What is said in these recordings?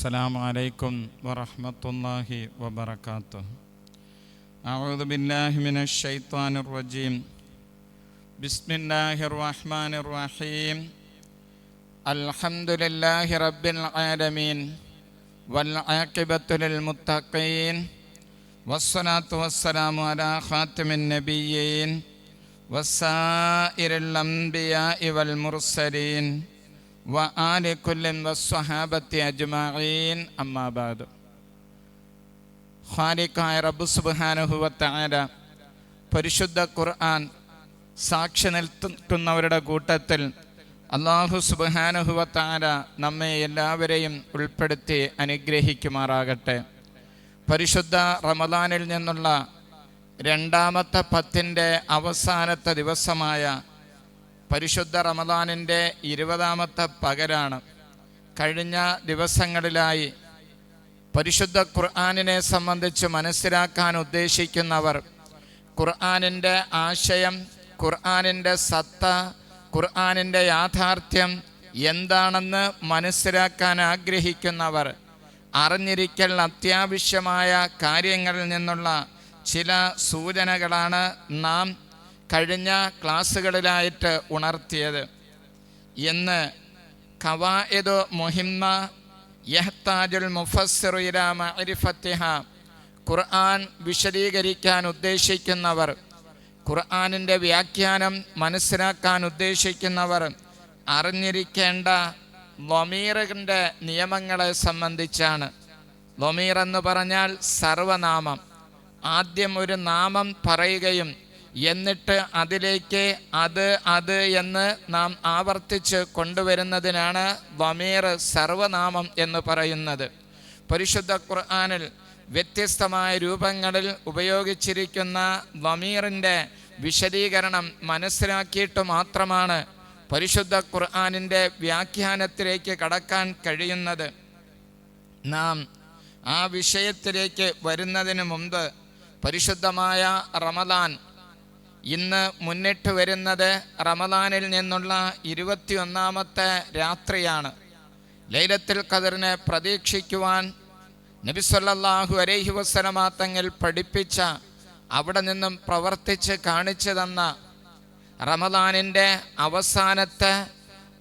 السلام عليكم ورحمة الله وبركاته أعوذ بالله من الشيطان الرجيم بسم الله الرحمن الرحيم الحمد لله رب العالمين والعاقبة للمتقين والصلاة والسلام على خاتم النبيين وسائر الأنبياء والمرسلين وآل كل والصحابة أجمعين أما بعد ഖാലിക്കായ റബ്ബ് സുബാനുഹുവത്തായ പരിശുദ്ധ ഖുർആൻ സാക്ഷി നിൽക്കുന്നവരുടെ കൂട്ടത്തിൽ അള്ളാഹു സുബാനുഹുവത്താര നമ്മെ എല്ലാവരെയും ഉൾപ്പെടുത്തി അനുഗ്രഹിക്കുമാറാകട്ടെ പരിശുദ്ധ റമദാനിൽ നിന്നുള്ള രണ്ടാമത്തെ പത്തിൻ്റെ അവസാനത്തെ ദിവസമായ പരിശുദ്ധ റമദാനിന്റെ ഇരുപതാമത്തെ പകരാണ് കഴിഞ്ഞ ദിവസങ്ങളിലായി പരിശുദ്ധ ഖുർആാനിനെ സംബന്ധിച്ച് മനസ്സിലാക്കാൻ ഉദ്ദേശിക്കുന്നവർ ഖുർആാനിന്റെ ആശയം ഖുർആാനിന്റെ സത്ത ഖുർആാനിന്റെ യാഥാർത്ഥ്യം എന്താണെന്ന് മനസ്സിലാക്കാൻ ആഗ്രഹിക്കുന്നവർ അറിഞ്ഞിരിക്കൽ അത്യാവശ്യമായ കാര്യങ്ങളിൽ നിന്നുള്ള ചില സൂചനകളാണ് നാം കഴിഞ്ഞ ക്ലാസ്സുകളിലായിട്ട് ഉണർത്തിയത് എന്ന് കവായതു മുഹിമ്മ യഹ്താജുൽ മുഫസ്സിറു ഇലാ മഅരിഫത്തിഹ ഖുർആൻ വിശദീകരിക്കാൻ ഉദ്ദേശിക്കുന്നവർ ഖുർആാനിന്റെ വ്യാഖ്യാനം മനസ്സിലാക്കാൻ ഉദ്ദേശിക്കുന്നവർ അറിഞ്ഞിരിക്കേണ്ട ലൊമീറിന്റെ നിയമങ്ങളെ സംബന്ധിച്ചാണ്. ലൊമീർ എന്ന് പറഞ്ഞാൽ സർവനാമം. ആദ്യം ഒരു നാമം പറയുകയും എന്നിട്ട് അതിലേക്ക് അത് അത് എന്ന് നാം ആവർത്തിച്ച് കൊണ്ടുവരുന്നതിനാണ് വമീർ സർവനാമം എന്ന് പറയുന്നത്. പരിശുദ്ധ ഖുർആാനിൽ വ്യത്യസ്തമായ രൂപങ്ങളിൽ ഉപയോഗിച്ചിരിക്കുന്ന വമീറിന്റെ വിശദീകരണം മനസ്സിലാക്കിയിട്ട് മാത്രമാണ് പരിശുദ്ധ ഖുർആാനിന്റെ വ്യാഖ്യാനത്തിലേക്ക് കടക്കാൻ കഴിയുന്നത്. നാം ആ വിഷയത്തിലേക്ക് വരുന്നതിന് മുമ്പ് പരിശുദ്ധമായ റമദാൻ ഇന്ന് മുന്നിട്ട് വരുന്നത് റമദാനിൽ നിന്നുള്ള ഇരുപത്തിയൊന്നാമത്തെ രാത്രിയാണ്. ലൈലത്തിൽ ഖദറിനെ പ്രതീക്ഷിക്കുവാൻ നബിസ്വല്ലാഹു അലൈഹി വസ്ലമാ തങ്ങൾ പഠിപ്പിച്ച അവിടെ നിന്നും പ്രവർത്തിച്ച് കാണിച്ചു തന്ന റമദാനിന്റെ അവസാനത്തെ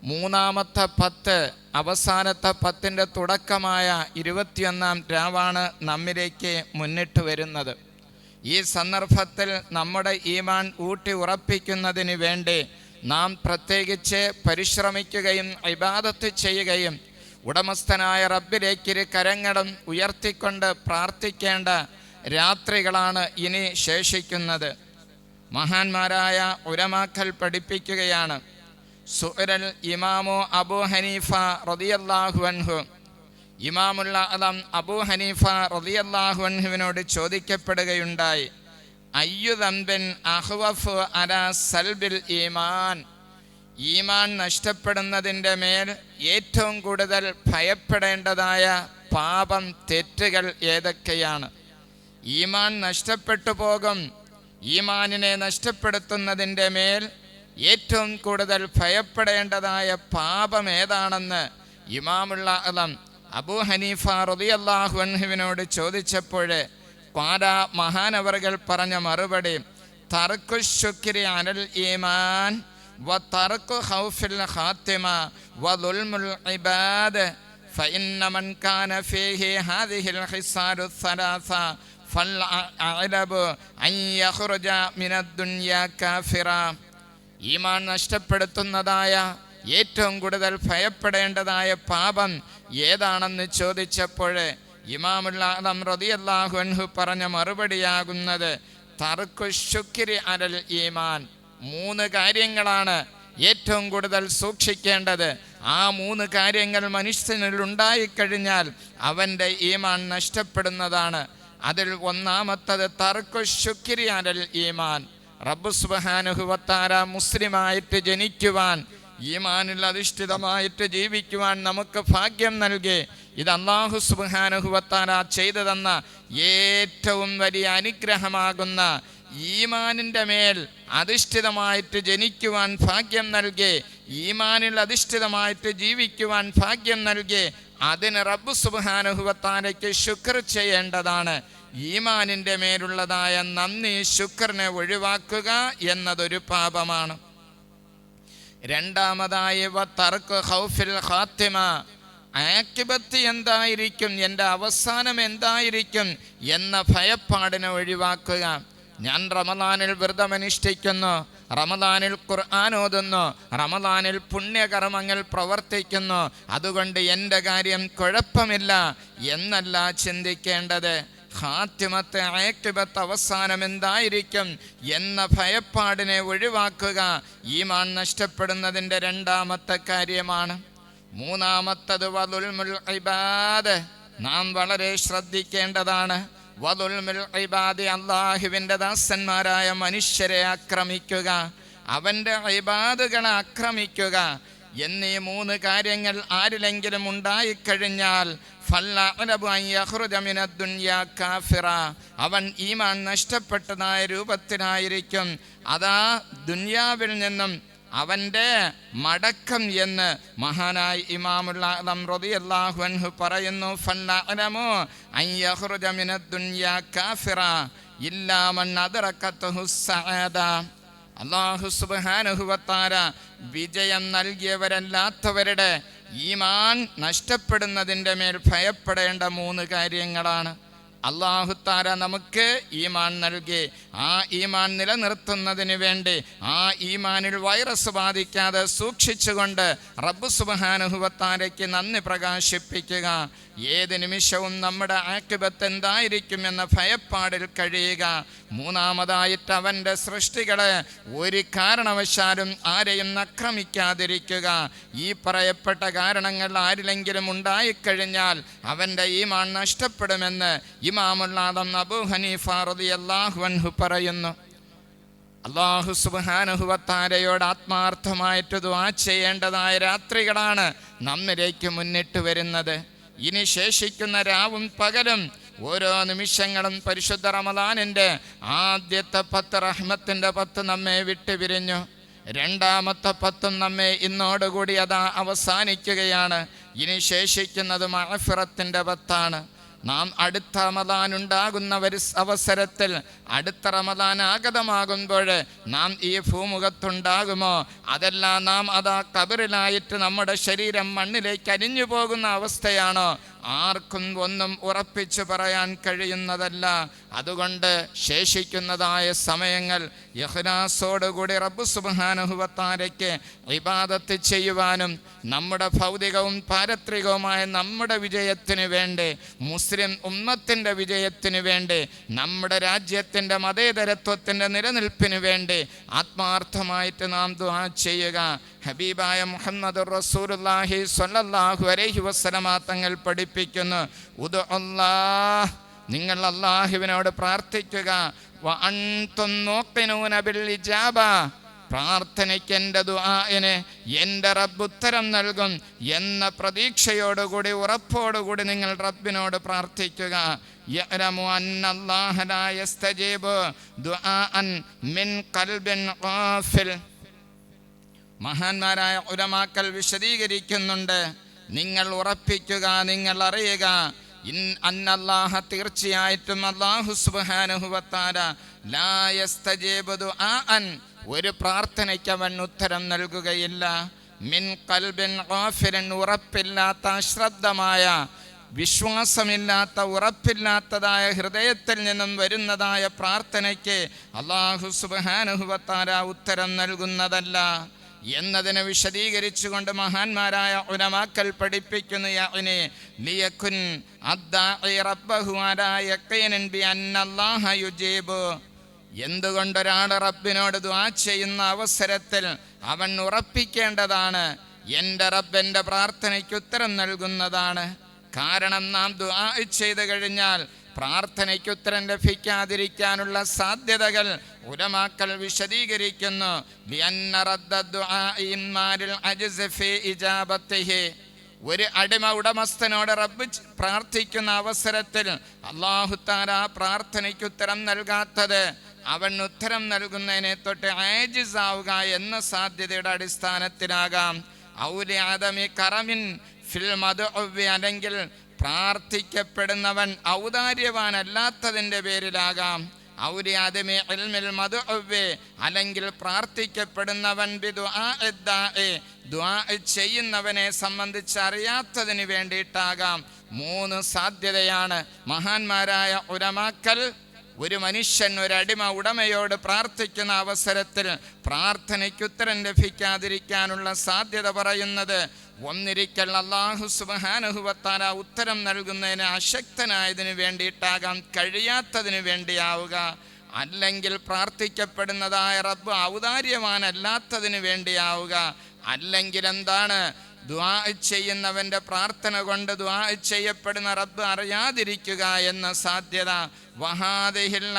മൂന്നാമത്തെ പത്ത് അവസാനത്തെ പത്തിന്റെ തുടക്കമായ ഇരുപത്തിയൊന്നാം രാവാണ് നമ്മിലേക്ക് മുന്നിട്ട് വരുന്നത്. ഈ സന്ദർഭത്തിൽ നമ്മുടെ ഈമാൻ ഊട്ടി ഉറപ്പിക്കുന്നതിന് വേണ്ടി നാം പ്രത്യേകിച്ച് പരിശ്രമിക്കുകയും ഇബാദത്ത് ചെയ്യുകയും ഉടമസ്ഥനായ റബ്ബിലേക്ക് കരങ്ങളും ഉയർത്തിക്കൊണ്ട് പ്രാർത്ഥിക്കേണ്ട രാത്രികളാണ് ഇനി ശേഷിക്കുന്നത്. മഹാന്മാരായ ഉരമാക്കൽ പഠിപ്പിക്കുകയാണ്. സുഹരൽ ഇമാമോ അബു ഹനീഫ റതിയല്ലാഹു അൻഹു ഇമാമുള്ള അലം അബൂ ഹനീഫ റളിയല്ലാഹു അൻഹുവിനോട് ചോദിക്കപ്പെടുകയുണ്ടായി അയ്യുദംബിൻ അഹ്വഫ് അല സൽബിൽ ഈമാൻ? ഈമാൻ നഷ്ടപ്പെടുന്നതിന്റെ മേൽ ഏറ്റവും കൂടുതൽ ഭയപ്പെടേണ്ടതായ പാപം തെറ്റുകൾ ഏതൊക്കെയാണ്? ഈമാൻ നഷ്ടപ്പെട്ടു പോകും. ഈമാനിനെ നഷ്ടപ്പെടുത്തുന്നതിന്റെ മേൽ ഏറ്റവും കൂടുതൽ ഭയപ്പെടേണ്ടതായ പാപം ഏതാണെന്ന് ഇമാമുള്ള അലം അബൂ ഹനീഫ റളിയല്ലാഹു അൻഹുവിനോട് ചോദിച്ചപ്പോൾ പാര മഹാനവറുകൾ പറഞ്ഞ മറുപടി തർക്കു ശുക്രി അനൽ ഈമാൻ വ തർക്കു ഖൗഫിൽ ഖാത്തിമ വ ദുൽമുൽ ഇബാദ് فإن من كان فيه هذه الخصال الثلاثة فالأعلب أن يخرج من الدنيا كافرا ഈമാൻ നഷ്ടപ്പെടുത്തുന്നതായ ഏറ്റവും കൂടുതൽ ഭയപ്പെടേണ്ടതായ പാപം ഏതാണെന്ന് ചോദിച്ചപ്പോൾ ഇമാമുല്ലാദം റതിയല്ലാഹുൻഹു പറഞ്ഞ മറുപടിയാകുന്നത് തർക്കു ശുക്രി അലൽ ഈമാൻ. മൂന്ന് കാര്യങ്ങളാണ് ഏറ്റവും കൂടുതൽ സൂക്ഷിക്കേണ്ടത്. ആ മൂന്ന് കാര്യങ്ങൾ മനുഷ്യനിൽ ഉണ്ടായിക്കഴിഞ്ഞാൽ അവന്റെ ഈമാൻ നഷ്ടപ്പെടുന്നതാണ്. അതിൽ ഒന്നാമത്തത് തർക്കു ശുക്രി അലൽ ഈമാൻ. റബ്ബുസ്ബഹാനുഹുവത്താര മുസ്ലിമായിട്ട് ജനിക്കുവാൻ ഈമാനിൽ അധിഷ്ഠിതമായിട്ട് ജീവിക്കുവാൻ നമുക്ക് ഭാഗ്യം നൽകി. ഇത് അള്ളാഹു സുബാനുഹുവത്താന ചെയ്തു തന്ന ഏറ്റവും വലിയ അനുഗ്രഹമാകുന്ന ഈമാനിന്റെ മേൽ അധിഷ്ഠിതമായിട്ട് ജനിക്കുവാൻ ഭാഗ്യം നൽകി. ഈമാനിൽ അധിഷ്ഠിതമായിട്ട് ജീവിക്കുവാൻ ഭാഗ്യം നൽകി. അതിന് റബ്ബു സുബാനുഹുവത്താലയ്ക്ക് ശുക്ർ ചെയ്യേണ്ടതാണ്. ഈമാനിന്റെ മേലുള്ളതായ നന്ദി ശുക്രനെ ഒഴിവാക്കുക എന്നതൊരു പാപമാണ്. രണ്ടാമതായി ഖാത്തിമ. ആക്കിബത്ത് എന്തായിരിക്കും? എന്റെ അവസാനം എന്തായിരിക്കും? എന്ന ഭയപ്പാടിനെ ഒഴിവാക്കുക. ഞാൻ റമദാനിൽ വ്രതമനുഷ്ഠിക്കുന്നു. റമദാനിൽ ഖുർആൻ ഓതുന്നു. റമദാനിൽ പുണ്യകർമ്മങ്ങൾ പ്രവർത്തിക്കുന്നു. അതുകൊണ്ട് എന്റെ കാര്യം കുഴപ്പമില്ല എന്നല്ല ചിന്തിക്കേണ്ടത്. ഹാത്തിമത്തെ ആക്കിബത്ത് അവസാനം എന്തായിരിക്കും എന്ന ഭയപ്പാടിനെ ഒഴിവാക്കുക ഈമാൻ നഷ്ടപ്പെടുന്നതിന്റെ രണ്ടാമത്തെ കാര്യമാണ്. മൂന്നാമത്തത് വലുൽമുൽ ഇബാദ്. നാം വളരെ ശ്രദ്ധിക്കേണ്ടതാണ്. വലുൽമുൽ ഇബാദ് അള്ളാഹുവിന്റെ ദാസന്മാരായ മനുഷ്യരെ ആക്രമിക്കുക. അവന്റെ ഇബാദുകളെ ആക്രമിക്കുക. എന്നീ മൂന്ന് കാര്യങ്ങൾ ആരിലെങ്കിലും ഉണ്ടായിക്കഴിഞ്ഞാൽ. അവൻ ഈമാൻ നഷ്ടപ്പെട്ടതായ രൂപത്തിലായിരിക്കും. അതാ ദുന്യാവിൽ നിന്നും അവന്റെ മടക്കം എന്ന് മഹാനായി ഇമാമുല്ലാഹു റളിയല്ലാഹു അൻഹു പറയുന്നു ഫല്ലഅലമു അൻ ദുനിയാ കാഫിറ. അള്ളാഹു സുബാനുഹുവത്താര വിജയം നൽകിയവരല്ലാത്തവരുടെ ഈമാൻ നഷ്ടപ്പെടുന്നതിന്റെ മേൽ ഭയപ്പെടേണ്ട മൂന്ന് കാര്യങ്ങളാണ്. അള്ളാഹുത്താര നമുക്ക് ഈമാൻ നൽകി ആ ഈമാൻ നിലനിർത്തുന്നതിന് വേണ്ടി ആ ഈമാനിൽ വൈറസ് ബാധിക്കാതെ സൂക്ഷിച്ചുകൊണ്ട് റബ്ബു സുബാനുഹുവത്താരയ്ക്ക് നന്ദി പ്രകാശിപ്പിക്കുക. ഏത് നിമിഷവും നമ്മുടെ ആക്കിബത്ത് എന്തായിരിക്കും എന്ന ഭയപ്പാടിൽ കഴിയുക. മൂന്നാമതായിട്ട് അവന്റെ സൃഷ്ടികളെ ഒരു കാരണവശാലും ആരെയും ആക്രമിക്കാതിരിക്കുക. ഈ പറയപ്പെട്ട കാരണങ്ങൾ ആരിലെങ്കിലും ഉണ്ടായിക്കഴിഞ്ഞാൽ അവന്റെ ഈമാൻ നഷ്ടപ്പെടുമെന്ന് ഇമാമുല്ലാദം അബൂ ഹനീഫ റതി അൻഹു പറയുന്നു. അള്ളാഹു സുബാനുഹുവത്താരയോട് ആത്മാർത്ഥമായിട്ട് ദുആ ചെയ്യേണ്ടതായ രാത്രികളാണ് നമ്മിലേക്ക് മുന്നിട്ട് വരുന്നത്. ഇനി ശേഷിക്കുന്ന രാവും പകലും ഓരോ നിമിഷങ്ങളും പരിശുദ്ധ റമദാനിന്റെ ആദ്യത്തെ പത്ത് റഹ്മത്തിന്റെ പത്ത് നമ്മെ വിട്ടു പിരിഞ്ഞു. രണ്ടാമത്തെ പത്തും നമ്മെ ഇന്നോടുകൂടി അതാ അവസാനിക്കുകയാണ്. ഇനി ശേഷിക്കുന്നത് മഴഫിറത്തിന്റെ പത്താണ്. നാം അടുത്ത റമദാൻ ഉണ്ടാകുന്ന ഒരു അവസരത്തിൽ അടുത്ത റമദാൻ ആഗതമാകുമ്പോൾ നാം ഈ ഭൂമുഖത്തുണ്ടാകുമോ? അതെല്ലാം നാം അതാ കബറിലായിട്ട് നമ്മുടെ ശരീരം മണ്ണിലേക്ക് അരിഞ്ഞു പോകുന്ന അവസ്ഥയാണോ? ആർക്കും ഒന്നും ഉറപ്പിച്ചു പറയാൻ കഴിയുന്നതല്ല. അതുകൊണ്ട് ശേഷിക്കുന്നതായ സമയങ്ങൾ യഹ്നാസോടുകൂടി റബ്ബു സുബാനുഹുവത്താരയ്ക്ക് വിവാദത്ത് ചെയ്യുവാനും നമ്മുടെ ഭൗതികവും പാരത്രികവുമായ നമ്മുടെ വിജയത്തിന് വേണ്ടി മുസ്ലിം ഉമ്മത്തിന്റെ വിജയത്തിന് വേണ്ടി നമ്മുടെ രാജ്യത്തിന്റെ മതേതരത്വത്തിന്റെ നിലനിൽപ്പിന് വേണ്ടി ആത്മാർത്ഥമായിട്ട് നാം ദുആ ചെയ്യുക. ഹബീബായ മുഹമ്മദ് റസൂലുള്ളാഹി സ്വല്ലല്ലാഹു അലൈഹി വസല്ലമ തങ്ങൾ പഠിപ്പിക്കുന്നു ഉദ നിങ്ങൾ അള്ളാഹുവിനോട് പ്രാർത്ഥിക്കുക. പ്രാർത്ഥനയ്ക്ക് എന്റെ ദുആന് എന്റെ റബ്ബ് ഉത്തരം നൽകും എന്ന പ്രതീക്ഷയോടുകൂടി ഉറപ്പോടുകൂടി നിങ്ങൾ റബ്ബിനോട് പ്രാർത്ഥിക്കുക. അന്നല്ലാഹ ലാ യസ്തജീബു ദുആഅൻ മിൻ ഖൽബിൻ ഖാഫിൽ മഹാന്മാരായ ഉലമാക്കൾ വിശദീകരിക്കുന്നുണ്ട്. നിങ്ങൾ ഉറപ്പിക്കുക നിങ്ങൾ അറിയുക. ഇൻ അന്നല്ലാഹ തീർച്ചയായിട്ടും അള്ളാഹു സുബാനുഹുവത്താര ലാ ആ അൻ ഒരു പ്രാർത്ഥനയ്ക്ക് അവൻ ഉത്തരം നൽകുകയില്ല. മിൻ കൽബിൻ ഓഫിരൻ ഉറപ്പില്ലാത്ത അശ്രദ്ധമായ വിശ്വാസമില്ലാത്ത ഉറപ്പില്ലാത്തതായ ഹൃദയത്തിൽ നിന്നും വരുന്നതായ പ്രാർത്ഥനയ്ക്ക് അള്ളാഹു സുബാനുഹുവത്താര ഉത്തരം നൽകുന്നതല്ല. എന്നതിനെ വിശദീകരിച്ചുകൊണ്ട് മഹാന്മാരായ ഉലമാക്കൽ പഠിപ്പിക്കുന്ന യുജീബു. എന്തുകൊണ്ടൊരാൾ റബ്ബിനോട് ദ്വാ ചെയ്യുന്ന അവസരത്തിൽ അവൻ ഉറപ്പിക്കേണ്ടതാണ്? എന്റെ റബ്ബന്റെ പ്രാർത്ഥനയ്ക്ക് ഉത്തരം നൽകുന്നതാണ്. കാരണം നാം ദ്വാ ചെയ്തു കഴിഞ്ഞാൽ പ്രാർത്ഥനയ്ക്ക് ഉത്തരം ലഭിക്കാതിരിക്കാനുള്ള സാധ്യതകൾ ഉലമാക്കൾ വിശദീകരിക്കുന്നു. ഒരു അടിമ ഉടമസ്ഥനോട് റബ്ബ് പ്രാർത്ഥിക്കുന്ന അവസരത്തിൽ അള്ളാഹുത്താര പ്രാർത്ഥനയ്ക്ക് ഉത്തരം നൽകാത്തത് അവൻ ഉത്തരം നൽകുന്നതിനെ തൊട്ട് ആജിസ് ആവുക എന്ന സാധ്യതയുടെ അടിസ്ഥാനത്തിലാകാം. ഔലി ആദമി കറമിൻ ഫിൽ മധു അല്ലെങ്കിൽ പ്രാർത്ഥിക്കപ്പെടുന്നവൻ ഔദാര്യവാനല്ലാത്തതിന്റെ പേരിലാകാം. ഔലി ആദമി ഇൽമിൽ മധുവേ അല്ലെങ്കിൽ പ്രാർത്ഥിക്കപ്പെടുന്നവൻ ചെയ്യുന്നവനെ സംബന്ധിച്ച് അറിയാത്തതിന് വേണ്ടിയിട്ടാകാം. മൂന്ന് സാധ്യതയാണ്. മഹാന്മാരായ ഉരമാക്കൽ ഒരു മനുഷ്യൻ ഒരു അടിമ ഉടമയോട് പ്രാർത്ഥിക്കുന്ന അവസരത്തിൽ പ്രാർത്ഥനയ്ക്ക് ഉത്തരം ലഭിക്കാതിരിക്കാനുള്ള സാധ്യത പറയുന്നത് ഒന്നിരിക്കൽ അള്ളാഹു സുബാനുഹുവത്താല ഉത്തരം നൽകുന്നതിന് അശക്തനായതിന് വേണ്ടിയിട്ടാകാം കഴിയാത്തതിന് വേണ്ടിയാവുക. അല്ലെങ്കിൽ പ്രാർത്ഥിക്കപ്പെടുന്നതായ റബ്ബ് ഔദാര്യവാനല്ലാത്തതിന് വേണ്ടിയാവുക. അല്ലെങ്കിൽ എന്താണ്? ദ്വാ ചെയ്യുന്നവന്റെ പ്രാർത്ഥന കൊണ്ട് ദ്വാ ചെയ്യപ്പെടുന്ന റബ്ബ് അറിയാതിരിക്കുക എന്ന സാധ്യത. വഹാദിഹിൽ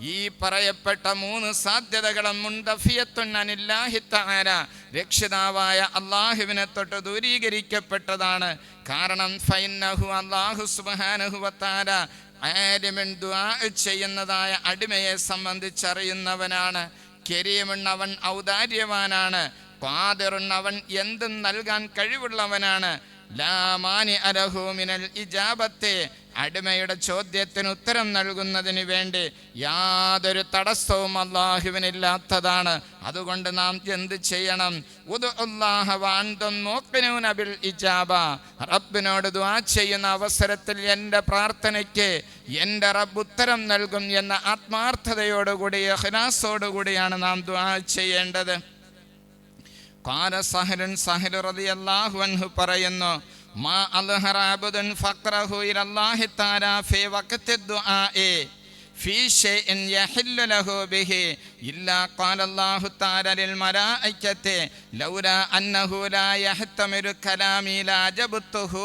ഈ പറയപ്പെട്ട മൂന്ന് സാധ്യതകളും മുണ്ടഫിയത്തുണ്ണനില്ലാഹിത്താര രക്ഷിതാവായ അള്ളാഹുവിനെ തൊട്ട് ദൂരീകരിക്കപ്പെട്ടതാണ്. കാരണം ഫൈനഹു അള്ളാഹു സുബാനഹുവത്താര വതആല ദ്വാ ചെയ്യുന്നതായ അടിമയെ സംബന്ധിച്ചറിയുന്നവനാണ്. അവൻ ഔദാര്യവാനാണ്. ഖാദിറുൻ അവൻ എന്തും നൽകാൻ കഴിവുള്ളവനാണ്? ലാമാനി അലഹു മിനൽ ഇജാബത്തെ. അടിമയുടെ ചോദ്യത്തിന് ഉത്തരം നൽകുന്നതിന് വേണ്ടി യാതൊരു തടസ്സവും അള്ളാഹുവിനില്ലാത്തതാണ് അതുകൊണ്ട് നാം എന്ത് ചെയ്യണം? ഇജാബ. റബ്ബിനോട് ദ്വാ ചെയ്യുന്ന അവസരത്തിൽ എന്റെ പ്രാർത്ഥനയ്ക്ക് എന്റെ റബ്ബ് ഉത്തരം നൽകും എന്ന ആത്മാർത്ഥതയോടുകൂടി ഇഖ്ലാസോടുകൂടിയാണ് നാം ദ്വാ ചെയ്യേണ്ടത്. കാല സഹരൻ സഹൽ റതി അൻഹു പറയുന്നു മാ അൽഹർ അബ്ദുൻ ഫഖ്റഹു ഇല്ലാഹി തആല ഫീ വഖത്തി ദുആഇ ഫീ ഷൈഇൻ യഹില്ലു ലഹു ബിഹി ഇല്ലാ ഖാല അല്ലാഹു തആല ലിൽ മലായികത്തി ലൗലാ അന്നഹു ലാ യഹ്തമിലു കലാമി ലജബത്തുഹു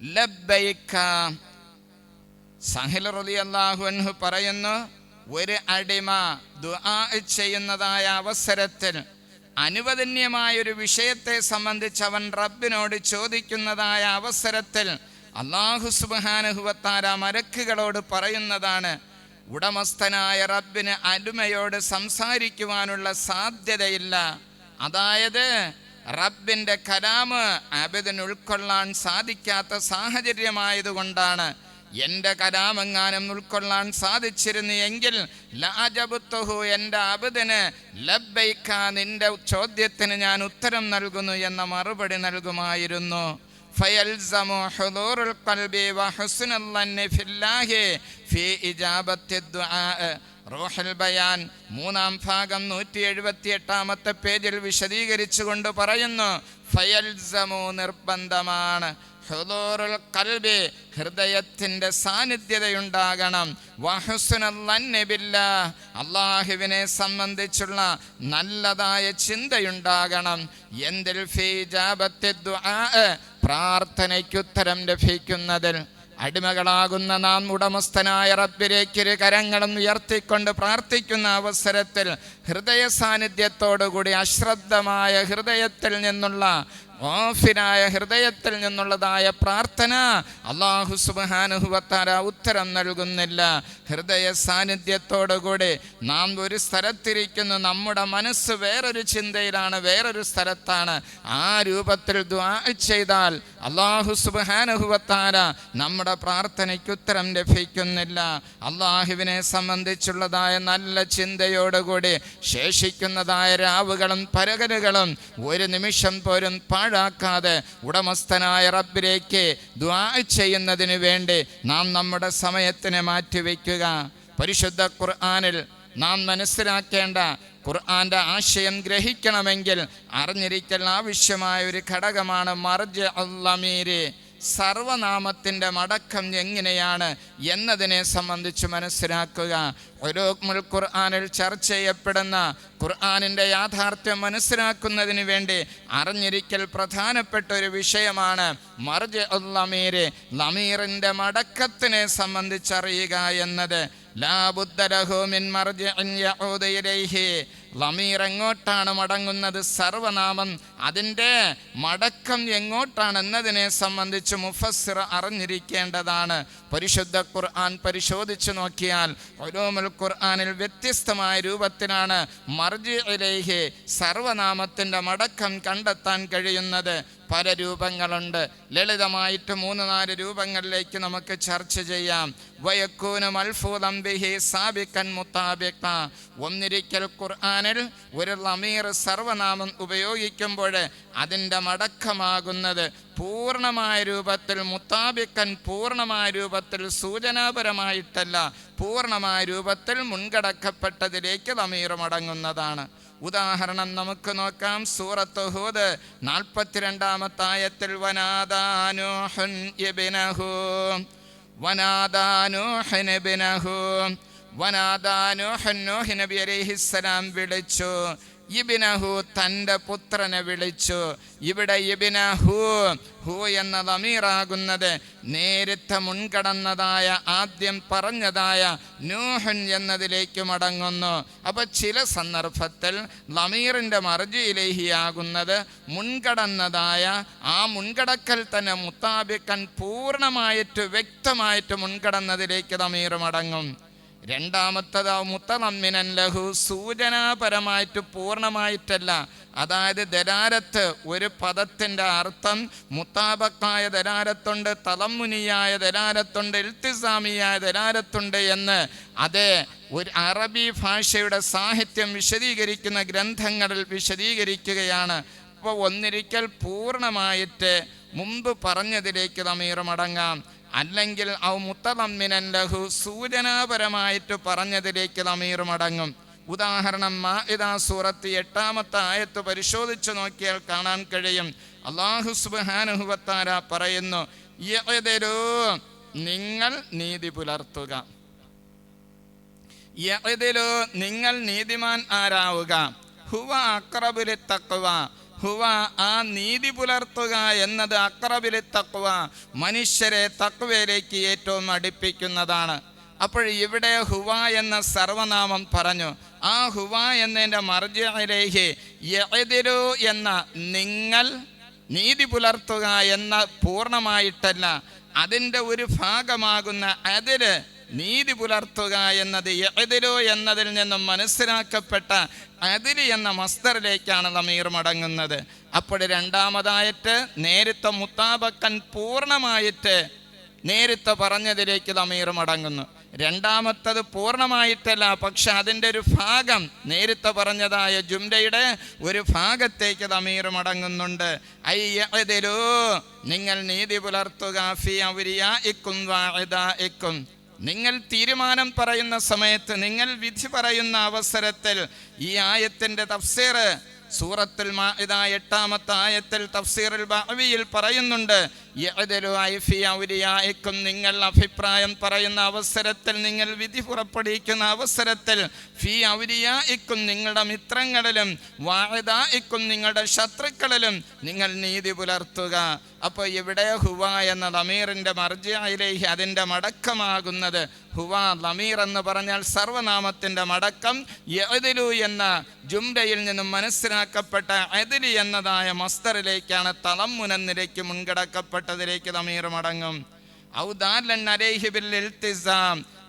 ലബ്ബൈക സഹൽ റളിയല്ലാഹു അൻഹു പറയുന്നു ഒരു അടിമ ദുആ ചെയ്യുന്നതായ അവസരത്തിൽ അനുവദന്യമായ ഒരു വിഷയത്തെ സംബന്ധിച്ച് അവൻ റബ്ബിനോട് ചോദിക്കുന്നതായ അവസരത്തിൽ അള്ളാഹു സുബാനുഹുവത്താര മരക്കുകളോട് പറയുന്നതാണ് ഉടമസ്ഥനായ റബ്ബിന് അലുമയോട് സംസാരിക്കുവാനുള്ള സാധ്യതയില്ല. അതായത് റബ്ബിന്റെ കലാമ് അബിദിന് ഉൾക്കൊള്ളാൻ സാധിക്കാത്ത സാഹചര്യമായതുകൊണ്ടാണ് എന്റെ കലാമെങ്ങാനും ഉൾക്കൊള്ളാൻ സാധിച്ചിരുന്നു എങ്കിൽ ലാജബുത്തുഹു എന്റെ അബുദിന് ലബ്ബൈക്ക നിന്റെ ചോദ്യത്തിന് ഞാൻ ഉത്തരം നൽകുന്നു എന്ന മറുപടി നൽകുമായിരുന്നു. ഫയൽസമു ഹുദൂറുൽ ഖൽബി വഹുസ്നുൽ ബയാൻ മൂന്നാം ഭാഗം നൂറ്റി എഴുപത്തി എട്ടാമത്തെ പേജിൽ വിശദീകരിച്ചുകൊണ്ട് പറയുന്നു ഫയൽസമു നിർബന്ധമാണ്. ഖൽബി ഹൃദയത്തിന്റെ സാന്നിധ്യതയുണ്ടാകണം. വഹുസ്നുല്ലന്നിബില്ല അള്ളാഹുവിനെ സംബന്ധിച്ചുള്ള നല്ലതായ ചിന്തയുണ്ടാകണം. എന്തിൽ ഫീജാബത്തി ദുആ? പ്രാർത്ഥനയ്ക്ക് ഉത്തരം ലഭിക്കുന്നതിൽ. അടിമകളാകുന്ന നാം ഉടമസ്ഥനായ റബ്ബിലേക്ക് കരങ്ങളും ഉയർത്തിക്കൊണ്ട് പ്രാർത്ഥിക്കുന്ന അവസരത്തിൽ ഹൃദയ സാന്നിധ്യത്തോടുകൂടി അശ്രദ്ധമായ ഹൃദയത്തിൽ നിന്നുള്ള ഓഫിനായ ഹൃദയത്തിൽ നിന്നുള്ളതായ പ്രാർത്ഥന അള്ളാഹു സുബാനുഹുവത്താര ഉത്തരം നൽകുന്നില്ല. ഹൃദയ സാന്നിധ്യത്തോടുകൂടി നാം ഒരു സ്ഥലത്തിരിക്കുന്നു. നമ്മുടെ മനസ്സ് വേറൊരു ചിന്തയിലാണ് വേറൊരു സ്ഥലത്താണ്. ആ രൂപത്തിൽ ദ്വാ ചെയ്താൽ അള്ളാഹു സുബാനുഹുവത്താര നമ്മുടെ പ്രാർത്ഥനയ്ക്ക് ഉത്തരം ലഭിക്കുന്നില്ല. അള്ളാഹുവിനെ സംബന്ധിച്ചുള്ളതായ നല്ല ചിന്തയോടുകൂടി ശേഷിക്കുന്നതായ രാവുകളും പരകലുകളും ഒരു നിമിഷം പോലും പാഴാക്കാതെ ഉടമസ്ഥനായ റബ്ബിലേക്ക് ദ്വാ ചെയ്യുന്നതിന് വേണ്ടി നാം നമ്മുടെ സമയത്തിനെ മാറ്റിവെക്കുക. പരിശുദ്ധ ഖുർആാനിൽ നാം മനസ്സിലാക്കേണ്ട ഖുർആന്റെ ആശയം ഗ്രഹിക്കണമെങ്കിൽ അറിഞ്ഞിരിക്കൽ ആവശ്യമായ ഒരു ഘടകമാണ് മർജ് അല്ലമീര് സർവനാമത്തിന്റെ മടക്കം എങ്ങനെയാണ് എന്നതിനെ സംബന്ധിച്ച് മനസ്സിലാക്കുക. ഒരോക്മുൽ ഖുർആാനിൽ ചർച്ച ചെയ്യപ്പെടുന്ന ഖുർആാനിന്റെ യാഥാർത്ഥ്യം മനസ്സിലാക്കുന്നതിന് വേണ്ടി അറിഞ്ഞിരിക്കൽ പ്രധാനപ്പെട്ട ഒരു വിഷയമാണ് മർജ് ലമീര് ലമീറിന്റെ മടക്കത്തിനെ സംബന്ധിച്ചറിയുക എന്നത്. ലമീർ എങ്ങോട്ടാണ് മടങ്ങുന്നത്? സർവനാമം അതിന്റെ മടക്കം എങ്ങോട്ടാണ് എന്നതിനെ സംബന്ധിച്ച് മുഫസ്സിർ അറിഞ്ഞിരിക്കേണ്ടതാണ്. പരിശുദ്ധ ഖുർആൻ പരിശോധിച്ചു നോക്കിയാൽ ഒലോമുൽ ഖുർആനിൽ വ്യത്യസ്തമായ രൂപത്തിലാണ് അലേഹെ സർവനാമത്തിന്റെ മടക്കം കണ്ടെത്താൻ കഴിയുന്നത്. പല രൂപങ്ങളുണ്ട്. ലളിതമായിട്ട് മൂന്ന് നാല് രൂപങ്ങളിലേക്ക് നമുക്ക് ചർച്ച ചെയ്യാം. വയക്കൂന് അൽഫൂദം ബിഹി സാബിക്കൻ മുത്താബിക്ക ഒന്നിരിക്കൽ ഖുർആാനിൽ ഒരു ലമീർ സർവനാമം ഉപയോഗിക്കുമ്പോൾ അതിന്റെ മടക്കമാകുന്നത് പൂർണമായ രൂപത്തിൽ മുത്താബിക്കൻ പൂർണമായ രൂപത്തിൽ സൂചനാപരമായിട്ടല്ല പൂർണമായ രൂപത്തിൽ മുൻകടക്കപ്പെട്ടതിലേക്ക് ലമീർ മടങ്ങുന്നതാണ്. ഉദാഹരണം നമുക്ക് നോക്കാം. സൂറത്ത് ഹൂദ് നാൽപ്പത്തിരണ്ടാമത്തായത്തിൽ വനാദാനുഹൻ ഇബ്നഹു വനാദാനുഹൻ ഇബ്നഹു വനാദാനുഹൻ നൂഹ് നബി അലൈഹിസ്സലാം വിളിച്ചു. ഇബിനഹു തന്റെ പുത്രനെ വിളിച്ചു. ഇവിടെ ഇബിനഹു ഹു എന്ന അമീറാകുന്നത് നേരിട്ട് മുൻകടന്നതായ ആദ്യം പറഞ്ഞതായ നൂഹൻ എന്നതിലേക്ക് മടങ്ങുന്നു. അപ്പൊ ചില സന്ദർഭത്തിൽ ലമീറിന്റെ മർജിയിലേഹിയാകുന്നത് മുൻകടന്നതായ ആ മുൻകടക്കൽ തന്നെ മുത്താബിക്കൻ പൂർണമായിട്ട് വ്യക്തമായിട്ട് മുൻകടന്നതിലേക്ക് ലമീർ മടങ്ങും. രണ്ടാമത്തത് മുത്തനമ്മിനൻ ലഹു സൂചനാപരമായിട്ട് പൂർണമായിട്ടല്ല അതായത് ദലാരത്ത് ഒരു പദത്തിന്റെ അർത്ഥം മുത്താബക്കായ ദലാരത്തുണ്ട് തലമുനിയായ ദലാരത്തുണ്ട് ഇൽത്തിസാമിയായ ദലാരത്തുണ്ട് എന്ന്. അത് ഒരു അറബി ഭാഷയുടെ സാഹിത്യം വിശദീകരിക്കുന്ന ഗ്രന്ഥങ്ങളിൽ വിശദീകരിക്കുകയാണ്. അപ്പോൾ ഒന്നിരിക്കൽ പൂർണമായിട്ട് മുമ്പ് പറഞ്ഞതിലേക്ക് നമീർ മടങ്ങാം അല്ലെങ്കിൽ ഔ മുത്തതമ്മിനൻ ലഹു സൂചനാപരമായിട്ട് പറഞ്ഞതിലേക്ക് അമീർ മടങ്ങും. ഉദാഹരണം മാഇദാ സൂറത്ത് എട്ടാമത്തെ ആയത്ത് പരിശോധിച്ചു നോക്കിയാൽ കാണാൻ കഴിയും. അള്ളാഹു സുബാനുഹുവത്താര പറയുന്നു "യഅ്ദിലൂ, നിങ്ങൾ നീതി പുലർത്തുക. നിങ്ങൾ നീതിമാൻ ആരാവുക. ഹുവ അക്രബുലി തക്വ. ഹുവ ആ നീതി പുലർത്തുക എന്നത് അക്രബിലെ തക്വ മനുഷ്യരെ തക്വയിലേക്ക് ഏറ്റവും അടുപ്പിക്കുന്നതാണ്. അപ്പോൾ ഇവിടെ ഹുവ എന്ന സർവനാമം പറഞ്ഞു. ആ ഹുവ എന്നതിന്റെ മർജിയിലേക്ക് എതിരു എന്ന നിങ്ങൾ നീതി പുലർത്തുക എന്ന പൂർണമായിട്ടല്ല. അതിന്റെ ഒരു ഭാഗമാകുന്ന അതിര് നീതി പുലർത്തുക എന്നത് എതിരോ എന്നതിൽ നിന്നും മനസ്സിലാക്കപ്പെട്ട അതിര് എന്ന മസ്തറിലേക്കാണ് ലമീർ മടങ്ങുന്നത്. അപ്പോൾ രണ്ടാമതായിട്ട് നേരത്തെ മുത്താബക്കൻ പൂർണമായിട്ട് നേരത്തെ പറഞ്ഞതിലേക്ക് ലമീർ മടങ്ങുന്നു. രണ്ടാമത്തത് പൂർണമായിട്ടല്ല പക്ഷെ അതിന്റെ ഒരു ഭാഗം നേരത്തെ പറഞ്ഞതായ ജുംലയുടെ ഒരു ഭാഗത്തേക്ക് തമീർ മടങ്ങുന്നുണ്ട്. അയ്യതിരൂ നിങ്ങൾ നീതി പുലർത്തുക ഫി അവരിയ ഇക്കും വാഴുത വാഇദായിക്കും നിങ്ങൾ തീരുമാനം പറയുന്ന സമയത്ത് നിങ്ങൾ വിധി പറയുന്ന അവസരത്തിൽ ഈ ആയത്തിന്റെ തഫ്സീർ സൂറത്തുൽ മാഇദ എട്ടാമത്തെ ആയത്തിൽ തഫ്സീറിൽ ബഅവിയിൽ പറയുന്നുണ്ട്. നിങ്ങൾ അഭിപ്രായം പറയുന്ന അവസരത്തിൽ നിങ്ങൾ വിധി പുറപ്പെടുവിക്കുന്ന അവസരത്തിൽ ഫി ഔരിയായിക്കും നിങ്ങളുടെ മിത്രങ്ങളിലും വാഹിദായിക്കും നിങ്ങളുടെ ശത്രുക്കളിലും നിങ്ങൾ നീതി പുലർത്തുക. അപ്പോൾ ഇവിടെ ഹുവ എന്ന ലമീറിന്റെ മർജിയായിലേക്ക് അതിന്റെ മടക്കമാകുന്നത് ഹുവ ലമീർ എന്ന് പറഞ്ഞാൽ സർവനാമത്തിന്റെ മടക്കം യഅ്ദിലു എന്ന ജുംലയിൽ നിന്നും മനസ്സിലാക്കപ്പെട്ട അദിലി എന്നതായ മസ്തറിലേക്കാണ് തലം മുനന്നിലേക്ക് ലമീർ മടങ്ങും തമീർ മടങ്ങും.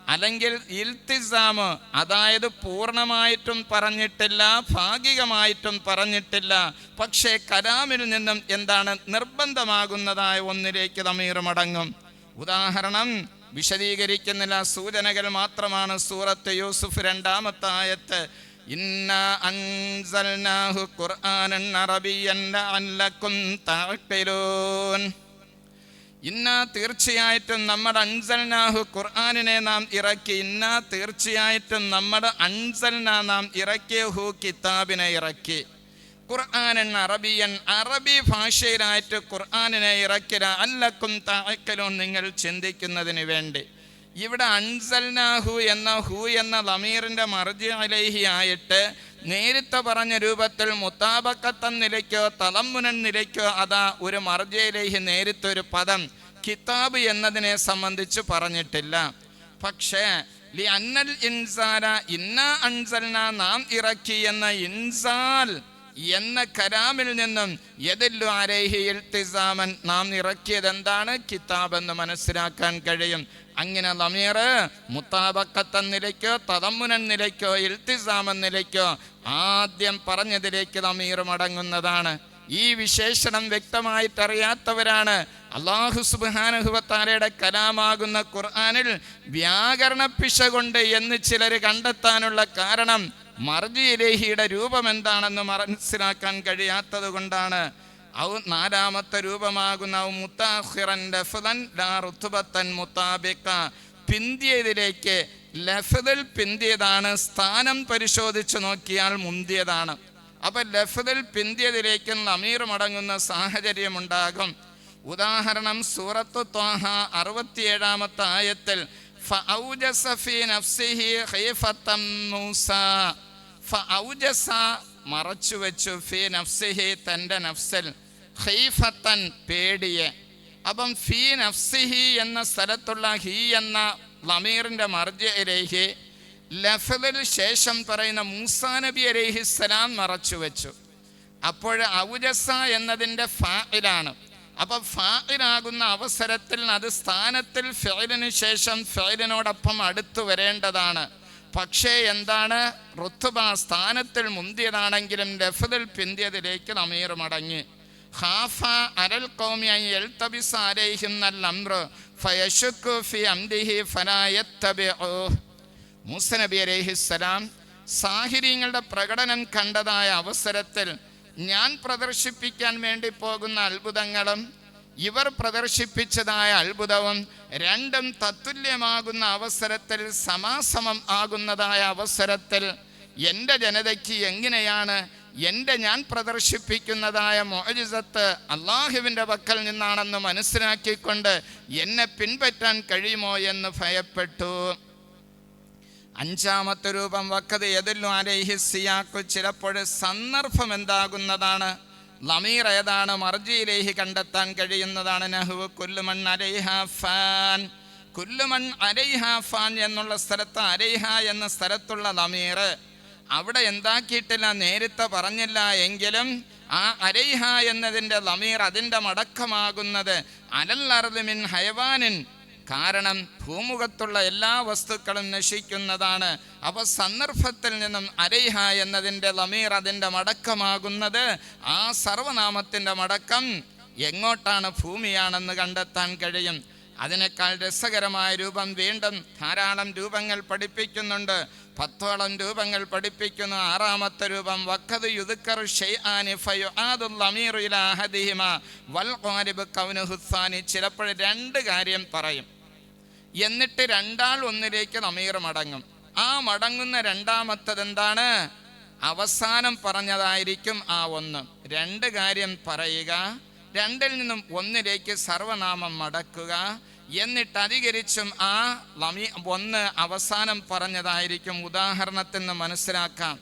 അല്ലെങ്കിൽ ഇൽത്തിസാം അതായത് പൂർണമായിട്ടും പറഞ്ഞിട്ടില്ല ഭാഗികമായിട്ടും പറഞ്ഞിട്ടില്ല. പക്ഷേ കലാമിൽ നിന്നും എന്താണ് നിർബന്ധമാകുന്നതായ ഒന്നിലേക്ക് തമീർ മടങ്ങും. ഉദാഹരണം വിശദീകരിക്കുന്നില്ല സൂചനകൾ മാത്രമാണ് സൂറത്ത് യൂസുഫ് രണ്ടാമത്തെ ആയത്ത്. ഇന്ന ഖുർആനൻ അറബിയൻ അല്ലക്കും തഅഖിലൂൻ. ഇന്ന തീർച്ചയായിട്ടും നമ്മുടെ അൻസൽനാഹു ഖുർആാനിനെ നാം ഇറക്കി ഇന്ന തീർച്ചയായിട്ടും നമ്മുടെ അൻസൽന നാം ഇറക്കിയ ഹു കിതാബിനെ ഇറക്കി. ഖുർആാനൻ അറബിയൻ അറബി ഭാഷയിലായിട്ട് ഖുർആാനിനെ ഇറക്കിയ അല്ലക്കും താക്കലും നിങ്ങൾ ചിന്തിക്കുന്നതിന് വേണ്ടി. ഇവിടെ അൻസൽനാഹു എന്ന ഹു എന്ന ലമീറിന്റെ മർജി അലൈഹി ആയിട്ട് നേരത്തെ പറഞ്ഞ രൂപത്തിൽ മുത്താബക്കത്തൻ നിലയ്ക്കോ തലമുനൻ നിലയ്ക്കോ അതാ ഒരു മർജയിലേഹി നേരിട്ടൊരു പദം കിതാബ് എന്നതിനെ സംബന്ധിച്ച് പറഞ്ഞിട്ടില്ല. പക്ഷേ ലി അന്നൽ ഇൻസാന ഇന്ന അൻസൽന നാം ഇറക്കി എന്ന ഇൻസാൽ എന്ന കരാമിൽ നിന്നും എതില്ലു അരൈഹി ഇൽത്തിസാമൻ നാം ഇറക്കിയത് എന്താണ് കിതാബ് എന്ന് മനസ്സിലാക്കാൻ കഴിയും. അങ്ങനെ ലമീർ മുത്താബക്കത്തൻ നിലയ്ക്കോ തതമ്മുനൻ നിലയ്ക്കോ ഇൽത്തിസാമൻ നിലയ്ക്കോ ആദ്യം പറഞ്ഞതിലേക്ക് ലമീർ മടങ്ങുന്നതാണ്. ഈ വിശേഷണം വ്യക്തമായിട്ടറിയാത്തവരാണ്. അള്ളാഹു സുബാനുഹുവത്താലയുടെ കലാമാകുന്ന ഖുർആാനിൽ വ്യാകരണ കൊണ്ട് എന്ന് ചിലർ കണ്ടെത്താനുള്ള കാരണം മർജി ലേഹിയുടെ രൂപം എന്താണെന്ന് മനസ്സിലാക്കാൻ കഴിയാത്തത് കൊണ്ടാണ് ഔ നാലാമത്തെ രൂപമാകുന്ന മുത്താഹിറൻ ലഫ്ദൻ ലാ റുത്ബത്തൻ മുത്താബിക്ക പിന്തിയതിലേക്ക് ലഫദിൽ പിന്തിയതാണ് സ്ഥാനം പരിശോധിച്ചു നോക്കിയാൽ മുന്തിയതാണ്. അപ്പൊ ലഫദൽ പിന്തിയതിലേക്ക് നമീർ മടങ്ങുന്ന സാഹചര്യമുണ്ടാകും. ഉദാഹരണം സൂറത്ത് ത്വാഹ അറുപത്തിയേഴാമത്തെ ആയത്തിൽ ഫഔജസ ഫീ നഫ്സിഹി തന്റെ നഫ്സിൽ. ഖൈഫത്തൻ പേടിയെ. അപ്പം ഫീ നഫ്സിഹി എന്ന സ്ഥലത്തുള്ള ഹി എന്ന ലമീറിന്റെ മർജയിലേക്ക് ലഫലിൽ ശേഷം പറയുന്ന മൂസാ നബി അലൈഹിസ്സലാം മറച്ചു വെച്ചു. അപ്പോൾ ഔജസ എന്നതിന്റെ ഫായിലാണ് അപ്പം ഫായിലാകുന്ന അവസരത്തിൽ അത് സ്ഥാനത്തിൽ ഫെയിലിന് ശേഷം ഫെയിലിനോടൊപ്പം അടുത്തു വരേണ്ടതാണ്. പക്ഷേ എന്താണ്? റുത്തുബ സ്ഥാനത്തിൽ മുന്തിയതാണെങ്കിലും ലഫദിൽ പിന്തിയതിലേക്ക് നമീർ മടങ്ങി. ഖാഫ അരൽ അലൈഹിസ്സലാം സാഹിര്യങ്ങളുടെ പ്രകടനം കണ്ടതായ അവസരത്തിൽ ഞാൻ പ്രദർശിപ്പിക്കാൻ വേണ്ടി പോകുന്ന അത്ഭുതങ്ങളും ഇവർ പ്രദർശിപ്പിച്ചതായ അത്ഭുതവും രണ്ടും തത്തുല്യമാകുന്ന അവസരത്തിൽ സമാസമം ആകുന്നതായ അവസരത്തിൽ എന്റെ ജനതയ്ക്ക് എങ്ങനെയാണ് എന്റെ ഞാൻ പ്രദർശിപ്പിക്കുന്നതായ മോജിസത്ത് അള്ളാഹുവിന്റെ പക്കൽ നിന്നാണെന്ന് മനസ്സിലാക്കിക്കൊണ്ട് എന്നെ പിൻപറ്റാൻ കഴിയുമോ എന്ന് ഭയപ്പെട്ടു. അഞ്ചാമത്തെ രൂപം വക്കത് എതിലും അലൈഹി സിയാക്കു ചിലപ്പോൾ സന്ദർഭം എന്താകുന്നതാണ് ലമീർ ഏതാണ് മർജിയിലേഹി കണ്ടെത്താൻ കഴിയുന്നതാണ്. നഹുവ് കുല്ലുമൺ അലൈഹ ഫാൻ. കുല്ലുമൺ അലൈഹ ഫാൻ എന്നുള്ള സ്ഥലത്ത് അലൈഹ എന്ന സ്ഥലത്തുള്ള ലമീർ അവിടെ എന്താക്കിയിട്ടില്ല നേരത്തെ പറഞ്ഞില്ല എങ്കിലും ആ അരൈഹ എന്നതിന്റെ ലമീർ അതിന്റെ മടക്കമാകുന്നത് അലല്ലർദിമിൻ ഹയവാനിൻ കാരണം ഭൂമുഖത്തുള്ള എല്ലാ വസ്തുക്കളും നശിക്കുന്നതാണ്. അപ്പൊ സന്ദർഭത്തിൽ നിന്നും അരൈഹ എന്നതിന്റെ ലമീർ അതിന്റെ മടക്കമാകുന്നത് ആ സർവനാമത്തിന്റെ മടക്കം എങ്ങോട്ടാണ് ഭൂമിയാണെന്ന് കണ്ടെത്താൻ കഴിയും. അതിനേക്കാൾ രസകരമായ രൂപം വീണ്ടും ധാരാളം രൂപങ്ങൾ പഠിപ്പിക്കുന്നുണ്ട്. പത്തോളം രൂപങ്ങൾ പഠിപ്പിക്കുന്നു ആറാമത്തെ രൂപം വക്കത് യുദുക്കർ ചിലപ്പോൾ രണ്ട് കാര്യം പറയും. എന്നിട്ട് രണ്ടാൾ ഒന്നിലേക്ക് നമീർ മടങ്ങും. ആ മടങ്ങുന്ന രണ്ടാമത്തത് എന്താണ്? അവസാനം പറഞ്ഞതായിരിക്കും ആ ഒന്ന്. രണ്ട് കാര്യം പറയുക രണ്ടിൽ നിന്നും ഒന്നിലേക്ക് സർവനാമം മടക്കുക എന്നിട്ട് അധികരിച്ചും ആ ലമി ഒന്ന് അവസാനം പറഞ്ഞതായിരിക്കും ഉദാഹരണത്തിന് മനസ്സിലാക്കാം.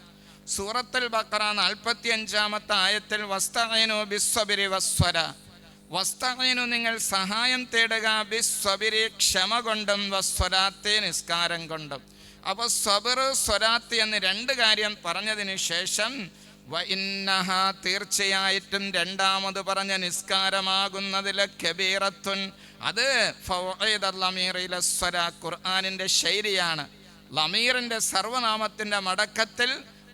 സൂറത്തുൽ ബക്കറ നാൽപ്പത്തി അഞ്ചാമത്തെ ആയത്തിൽ വസ്തഅനു ബിസ്വബിരി വസ്വര. വസ്തഅനു നിങ്ങൾ സഹായം തേടുക ബിസ്വബിരി ക്ഷമ കൊണ്ടും വസ്വരാത്തെ നിസ്കാരം കൊണ്ടും. അപ്പോൾ സ്വബിർ സ്വരാത്ത് എന്ന് രണ്ട് കാര്യം പറഞ്ഞതിന് ശേഷം വ ഇന്നഹ തീർച്ചയായിട്ടും രണ്ടാമത് പറഞ്ഞ നിസ്കാരമാകുന്നതിലെ കബീറത്തുൻ. അത് സ്വര ഖുർആാനിന്റെ ശൈലിയാണ്. ലമീറിന്റെ സർവനാമത്തിന്റെ മടക്കത്തിൽ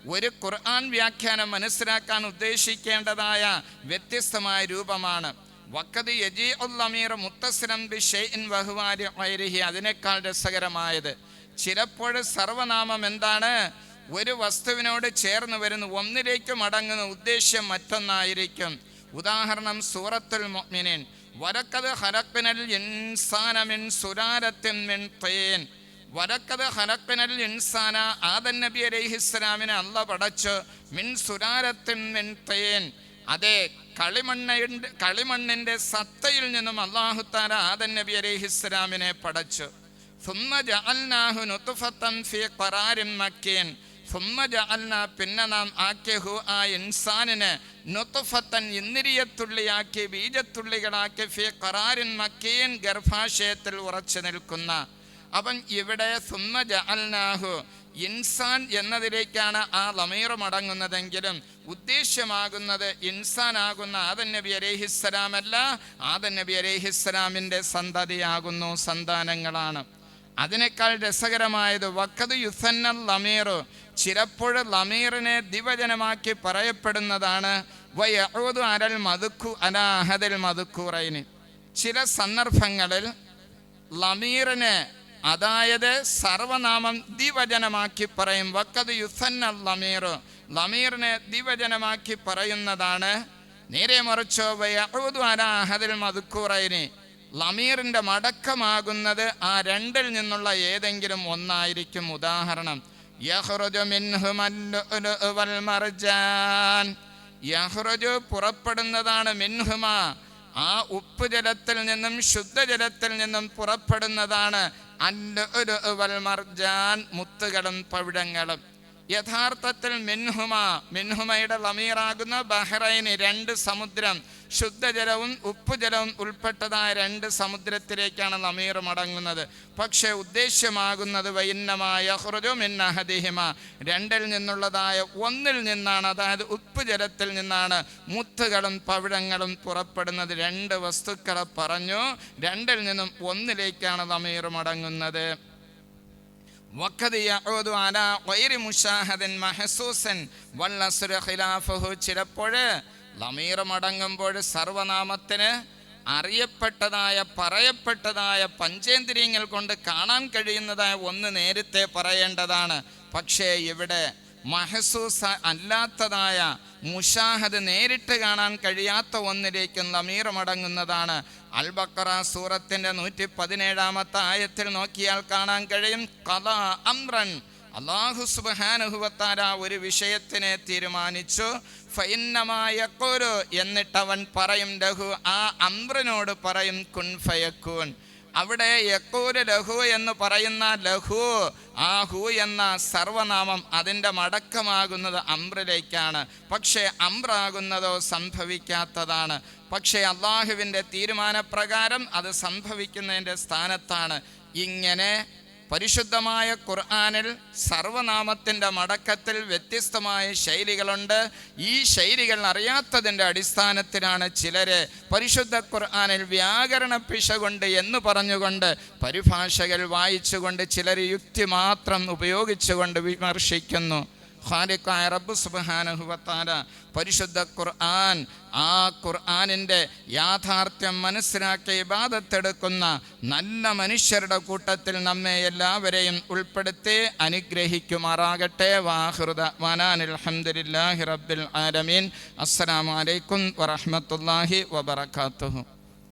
ഒരു ഖുർആൻ വ്യാഖ്യാനം മനസ്സിലാക്കാൻ ഉദ്ദേശിക്കേണ്ടതായ വ്യത്യസ്തമായ രൂപമാണ്. വക്കത് യജി ഉല്ലമീർ മുത്തസ്ലം ബി ഷെയ്ൻ വഹുവാരി അതിനേക്കാൾ രസകരമായത്. ചിലപ്പോൾ സർവനാമം എന്താണ്? ഒരു വസ്തുവിനോട് ചേർന്ന് വരുന്ന ഒന്നിലേക്ക് മടങ്ങുന്ന ഉദ്ദേശ്യം മറ്റൊന്നായിരിക്കും. ഉദാഹരണം സൂറത്തുൽ മൊമിനിൻ വരക്കത് ഹരക്കിനൽ ഇൻസാനമിൻ സുരാരത്തിൻ മിൻ തേൻ വരക്കത് ഹലക്കിനൽ ഇൻസാന ആദൻ നബി അലൈഹിസ്സലാമിനെ അല്ല പടച്ച് മിൻ സുരാരത്തിൻ മിൻ തേൻ അതെ കളിമണ്ണയുടെ കളിമണ്ണിന്റെ സത്തയിൽ നിന്നും അള്ളാഹുത്താല ആദൻ നബി അലൈഹിസ്സലാമിനെ പടച്ചു. സുമ്മ ജഅൽനാഹു നുത്ഫത്തൻ ഫീ ഖറാരിൻ മക്കീൻ. പിന്നെ നാം ആക്കിയഹു ആ ഇൻസാനിനെ നൊത്തുഫത്തൻ ഇന്ദ്രിയത്തുള്ളിയാക്കി ബീജത്തുള്ളികളാക്കി ഫി കറാരിൻ മക്കീൻ ഗർഭാശയത്തിൽ ഉറച്ചു നിൽക്കുന്ന. അവൻ ഇവിടെ സുമ്മ ജഅൽനാഹു. ഇൻസാൻ എന്നതിലേക്കാണ് ആ ലമീർ മടങ്ങുന്നതെങ്കിലും ഉദ്ദേശ്യമാകുന്നത് ഇൻസാനാകുന്ന ആദൻ നബി അലേഹിസ്സലാമല്ല. ആദൻ നബി അലേഹിസ്സലാമിന്റെ സന്തതിയാകുന്നു സന്താനങ്ങളാണ്. അതിനേക്കാൾ രസകരമായത് വക്കത് യുസന്നൽ ലമീർ. ചിലപ്പോൾ ലമീറിനെ ദിവചനമാക്കി പറയപ്പെടുന്നതാണ്. അരൽ മതുക്കു അനാഹദൽ മതുക്കൂറൈന് ചില സന്ദർഭങ്ങളിൽ ലമീറിനെ അതായത് സർവനാമം ദിവചനമാക്കി പറയും വക്കത് യുസന്നൽ ലമീർ. ലമീറിനെ ദിവജനമാക്കി പറയുന്നതാണ്. നേരെ മറിച്ചോ വയഊദു അനാഹദൽ മതുക്കൂറൈന് ലമീറിന്റെ മടക്കമാകുന്നത് ആ രണ്ടിൽ നിന്നുള്ള ഏതെങ്കിലും ഒന്നായിരിക്കും ഉദാഹരണം. പുറപ്പെടുന്നതാണ് മിൻഹുമ. ആ ഉപ്പ് ജലത്തിൽ നിന്നും ശുദ്ധജലത്തിൽ നിന്നും പുറപ്പെടുന്നതാണ് അല്ലുവൽ വൽ മർജാൻ. മുത്തുകളും പവിഴങ്ങളും. യഥാർത്ഥത്തിൽ മിൻഹുമ മിൻഹുമയുടെ ലമീറാകുന്ന ബഹ്റൈന് രണ്ട് സമുദ്രം ശുദ്ധജലവും ഉപ്പുജലവും ഉൾപ്പെട്ടതായ രണ്ട് സമുദ്രത്തിലേക്കാണ് ലമീർ മടങ്ങുന്നത്. പക്ഷേ ഉദ്ദേശ്യമാകുന്നത് വൈന്നമായ മിന്നഹദിഹിമ രണ്ടിൽ നിന്നുള്ളതായ ഒന്നിൽ നിന്നാണ് അതായത് ഉപ്പുജലത്തിൽ നിന്നാണ് മുത്തുകളും പവിഴങ്ങളും പുറപ്പെടുന്നത്. രണ്ട് വസ്തുക്കളെ പറഞ്ഞു രണ്ടിൽ നിന്നും ഒന്നിലേക്കാണ് ലമീർ മടങ്ങുന്നത്. وقد يعود على غير مشاهد محسوس والأسر خلافه ചിലപ്പോൾ ലമീർ മടങ്ങുമ്പോൾ സർവനാമത്തിന് അറിയപ്പെട്ടതായ പറയപ്പെട്ടതായ പഞ്ചേന്ദ്രിയങ്ങൾ കൊണ്ട് കാണാൻ കഴിയുന്നതായ ഒന്ന് നേരത്തെ പറയേണ്ടതാണ് പക്ഷേ ഇവിടെ മഹസൂസ അല്ലാത്തതായ മുഷാഹദ് നേരിട്ട് കാണാൻ കഴിയാത്ത ഒന്നിലേക്കും ലമീർ മടങ്ങുന്നതാണ് അൽ ബക്കറ സൂറത്തിന്റെ നൂറ്റി പതിനേഴാമത്തെ ആയത്തിൽ നോക്കിയാൽ കാണാൻ കഴിയും കഥ അമ്രൻ. അള്ളാഹു സുബാനുഹുവത്താര ഒരു വിഷയത്തിനെ തീരുമാനിച്ചു. ഫൈന്നമായ എന്നിട്ടവൻ പറയും ലഹു ആ അമ്രനോട് പറയും കുൻ ഫയക്കൂൻ അവിടെ യക്കൂര് ലഹു എന്ന് പറയുന്ന ലഹു ആ ഹു എന്ന സർവനാമം അതിന്റെ മടക്കമാകുന്നത് അമ്രിലേക്കാണ്. പക്ഷേ അമ്രാകുന്നതോ സംഭവിക്കാത്തതാണ്. പക്ഷേ അള്ളാഹുവിന്റെ തീരുമാനപ്രകാരം അത് സംഭവിക്കുന്നതിന്റെ സ്ഥാനത്താണ്. ഇങ്ങനെ പരിശുദ്ധമായ ഖുർആാനിൽ സർവനാമത്തിന്റെ മടക്കത്തിൽ വ്യത്യസ്തമായ ശൈലികളുണ്ട്. ഈ ശൈലികൾ അറിയാത്തതിന്റെ അടിസ്ഥാനത്തിലാണ് ചിലരെ പരിശുദ്ധ ഖുർആാനിൽ വ്യാകരണ പിശകുണ്ട് എന്ന് പറഞ്ഞുകൊണ്ട് പരിഭാഷകൾ വായിച്ചുകൊണ്ട് ചിലർ യുക്തി മാത്രം ഉപയോഗിച്ചുകൊണ്ട് വിമർശിക്കുന്നു. ഖാലിക്കായ റബ്ബ് സുബ്ഹാനഹുവത്താല പരിശുദ്ധ ഖുർആൻ ആ ഖുർആാനിന്റെ യാഥാർത്ഥ്യം മനസ്സിലാക്കി ഇബാദത്തെടുക്കുന്ന നല്ല മനുഷ്യരുടെ കൂട്ടത്തിൽ നമ്മെ എല്ലാവരെയും ഉൾപ്പെടുത്തി അനുഗ്രഹിക്കുമാറാകട്ടെ. വാഹൃദ വനാൻ അൽഹംദുലില്ലാഹി റബ്ബിൽ ആലമീൻ. അസ്സലാമലൈക്കും അലൈക്കും വറഹ്മത്തുള്ളാഹി വബറകാതുഹു.